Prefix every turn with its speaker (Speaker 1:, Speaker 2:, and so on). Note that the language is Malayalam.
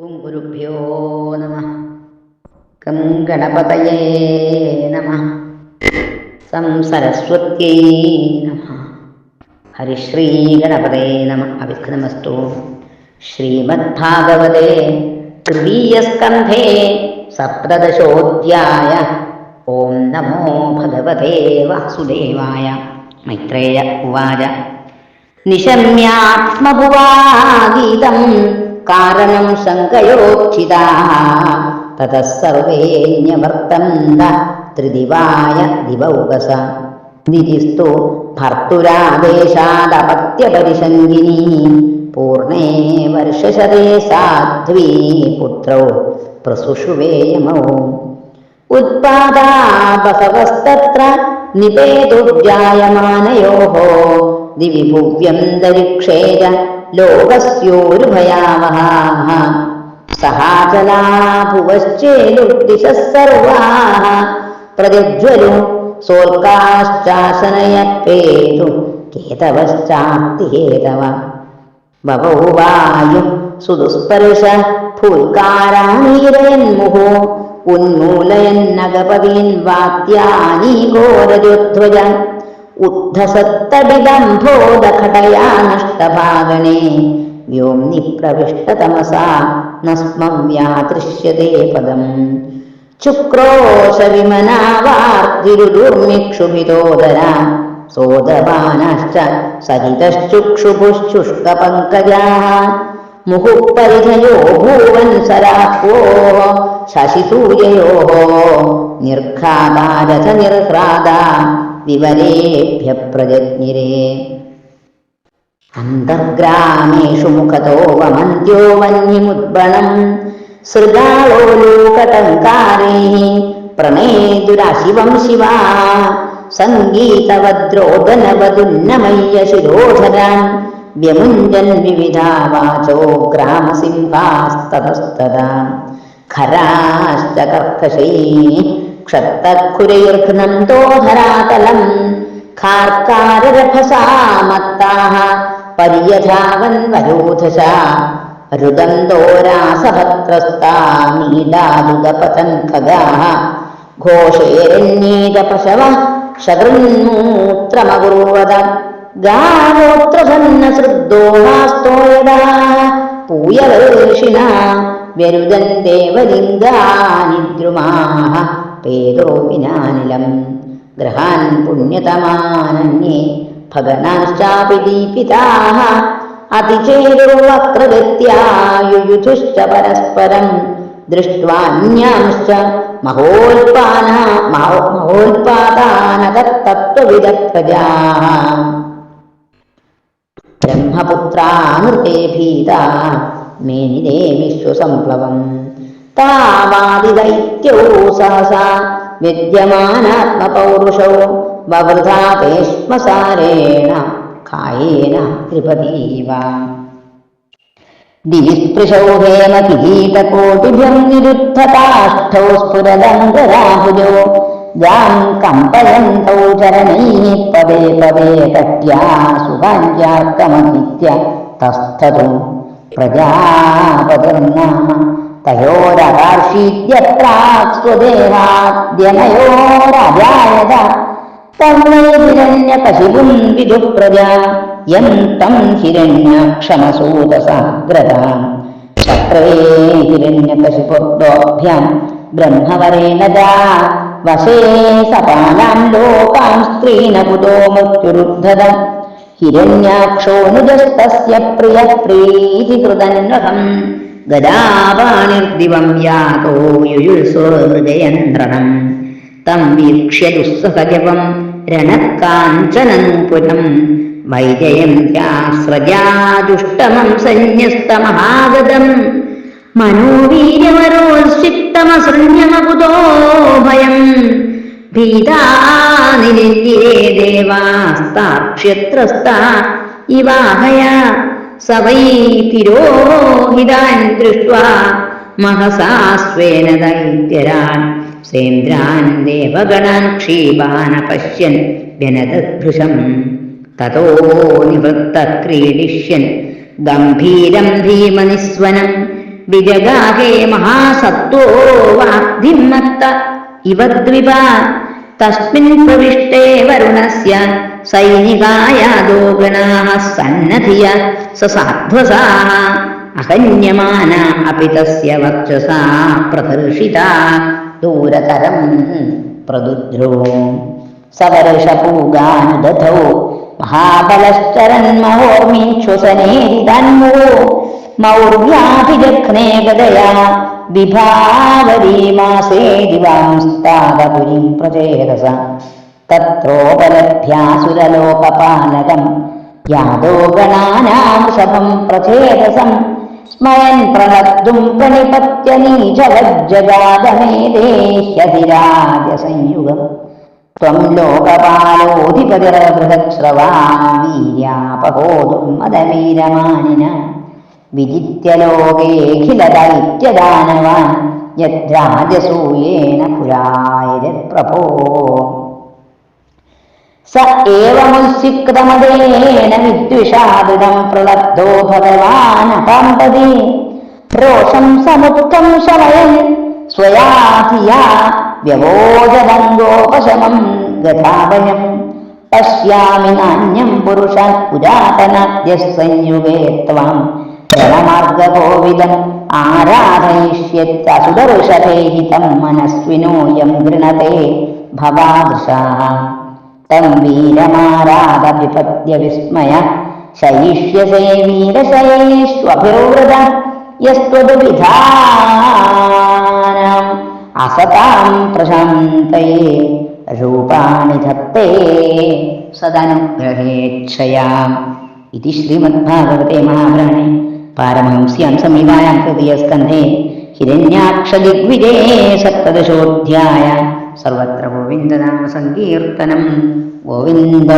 Speaker 1: ഓം ഗുരുഭ്യോ നമ. കം ഗണപതയേ നമ. സം സരസ്വത്യൈ നമ. ഹരിശ്രീ ഗണപതേ നമ. അവിഘ്നമസ്തു. ശ്രീമദ്ഭാഗവതേ തൃതീയസ്കന്ധേ സപ്തദശോധ്യായ. ഓം നമോ ഭഗവതേ വാസുദേവായ. മൈത്രേയ ഉവാച. നിശമ്യാത്മഭുവാഗീതം കാരണം ശങ്കയോക്ഷിതാ തതഃ സർവേ ത്രിദിവായ ദിവൗകസ നിരിസ്തു ഭർത്തുരാദേശാദപത്യപരിശങ്കിനി പൂർണേ വർഷശതേ സാധ്വീ പുത്രോ പ്രസുഷുവേയമോ ഉത്പാദാ ബഹവസ്തത്ര ദിവി ഭുവ്യം ദരിക്ഷേര ലോകസ്യോരുഭയാവഹാः സഹാചലാ ഭുവശ്ചേലുദ്ദിശः സർവാः കേതവശ്ചാത്തിഹേതവ വായു സുദുസ്പർശ ഫൂൽക്കാരാണീരയന്മുഹോ ഉന്മൂലയന്നഗപവീൻ വാത്യാനീ उद्धसत्तडिबम्भोदखटया नष्टभागणे व्योम्नि प्रविष्टतमसा न स्म्यादृश्यते पदम्। चुक्रोशविमना वार्तिरुडुर्मिक्षुभितोदरा सोदमानाश्च सरितश्चुक्षुपुश्चुष्कपङ्कजाः मुहुपरिधयो भुवन् सराह्वोः शशिसूर्ययोः निर्खादा रथनिर्ह्रादा विवनेभ्य प्रयज्ञिरे। अन्तर्ग्रामेषु मुखतो वमन्त्यो वह्निमुद्बणम् सृगालो लोकटङ्कारैः प्रणेतुराशिवं शिवा सङ्गीतवद्रोदनवदुन्नमय्य शिरोधरान् व्यमुञ्जन् विविधा वाचो ग्रामसिंहास्ततस्तदा। खराश्च कर्कशैः क्षत्तकुरैर्घ्नन्तो हरातलम् खार्काररभसा मत्ताः पर्यधावन्वरोधसा रुदन्दोरासभत्रस्ता नीलादुदपतन् खगाः घोषेरण्येजपशवः शगृन्मूत्रमगुरुवद गावोत्रसन्नसृद्धोहास्तो यदा पूयवर्षिणा व्यरुदन्ते वलिङ्गानि द्रुमाः വിനാനിലം ഗ്രഹാൻ പുണ്യതമാനന്യേ ഭഗനാശ്ചാപി ദീപിതാः അതിചേരുവക്രഗത്യായുയുധുശ്ച പരസ്പരം ദൃഷ്ട്വാന്യാംശ്ച മഹോൽപാന മഹോൽപാദാനതത്വവിദപ്രജാः ബ്രഹ്മപുത്രാമൃതേ ഭീതാ മേനിരേ വിശ്വസംപ്ലവം താവാദിദൈത്യൗ സഹസാ വിദ്യമാനാത്മപൗരുഷോ വവൃധാപേഷ്മസാരേണ കായേന ത്രിപതീവ ദിവിസ്പൃശോ ഹേമ കിരീടകോട്ടിഭ്യം നിരുദ്ധതാഷ്ഠോ സ്ഫുരദന്തരാഹുജോ ജാം കമ്പയന്തൗ ചരണൈ പദേ പദേ കട്യാ സുഖാഞ്ജാർക്കമഹിത്യ തസ്ഥതു പ്രജാപതിർനാമ തയോരകാർഷീദ്യത്രാക് സ്വദേഹാദ്യമയോരജായത തമ്മേ ഹിരണ്യകശിപും വിദുപ്രജ. യം തം ഹിരണ്യാക്ഷമസൂതസാഗ്രത ചക്രേ ഹിരണ്യകശിപുർദോഭ്യാം ബ്രഹ്മവരേണ വശേ സപാലാം ലോകാം സ്ത്രീനകുതോ മൃത്യുരുദ്ധത. ഹിരണ്യാക്ഷോനുജസ്തസ്യ പ്രിയ പ്രീതികൃതന്വഹം ഗദാപാണിർദിവം യാതോ തം വീക്ഷ്യ ദുസ്സഹജപം രണക്കാഞ്ചനനൂപുരം വൈജയന്ത്യാസ്രജാദുഷ്ടമം സന്യസ്തമഹാഗതം. മനോവീര്യമരോത്സിക്തമസൃണ്യമകുതോ ഭയം ദേവാസ്താക്ഷ്യത്രസ്ത ഇവാഹയ स वै तिरोहितान् दृष्ट्वा महसास्वेन दैत्यरान् स्वेन्द्रान् देवगणान् क्षीपानपश्यन् व्यनदद्भृशम् ततो निवृत्तक्रीडिष्यन् गम्भीरं धीमनिस्वनं विजगाहे महासत्त्वो वाग्धिं मत्त इव द्विपा തസ്മിൻ പ്രവിഷ്ടേ വരുണസ്യ. സൈനികായാദോ ഗണാः സന്നധിയ സ സാധ്വസാः അഹന്യമാന അപി തസ്യ വക്ഷസാ പ്രദർശിത. ദൂരതരം പ്രദുദ്രോ. സവർഷപൂഗാനുദധൗ മഹാബലശ്ചരന്മഹോർമീക്ഷുസനേരിതന്മോ മൗർവ്യാഭിജഘ്നേ ഗതയാ വിഭാവരീമാസേ ദിവാംസ്താദപുരിം പ്രചേതസ തത്രോപലഭ്യാസുരലോകപാലകം യാതോ ഗണാനാമൃഷഭം പ്രചേതസം സ്മയൻ പ്രണദ്ദും പ്രണിപത്യ നീചവജ്ജഗാതമേദേഹ്യതിരാജ സംയുഗം ത്വം विजित्यलोकेऽखिलत इत्यदानवान् यत्राजसूयेन पुराय प्रभो स एवमुत्सिक्रमदेन विद्विषादिदम् प्रलब्धो भगवान् पाण्डति रोषम् समुक्तम् शमयन् स्वया तिया व्यवोजभङ्गोपशमम् गताभयम् पश्यामि नान्यम् पुरुषात् पुरातनाद्यः संयुगे त्वाम् രണമാർഗകോവിദം ആരാധയിഷ്യത്യസുദർഷഭേഹിതം മനസ്വിനോയം ഗൃണത്തെ ഭവാദൃശാ. തം വീരമാരാധഭിപദ്യ വിസ്മയ ശയിഷ്യസേ വീരശയേഷ്വഭിർവൃത യസ്ത്വതു വിധാനം അസതാം പ്രശാന്തയേ രൂപാണി ധത്തേ സദനുഗ്രഹേക്ഷയാം. ഇതി ശ്രീമദ്ഭാഗവതേ മഹാപുരാണേ. പാരമഹംസ്യാം തൃതീയ സ്കന്ധേ ഹിരണ്യാക്ഷദിഗ്വിജേ സപ്തദശോധ്യായ. സർവത്ര ഗോവിന്ദനാമ സങ്കീർത്തനം ഗോവിന്ദ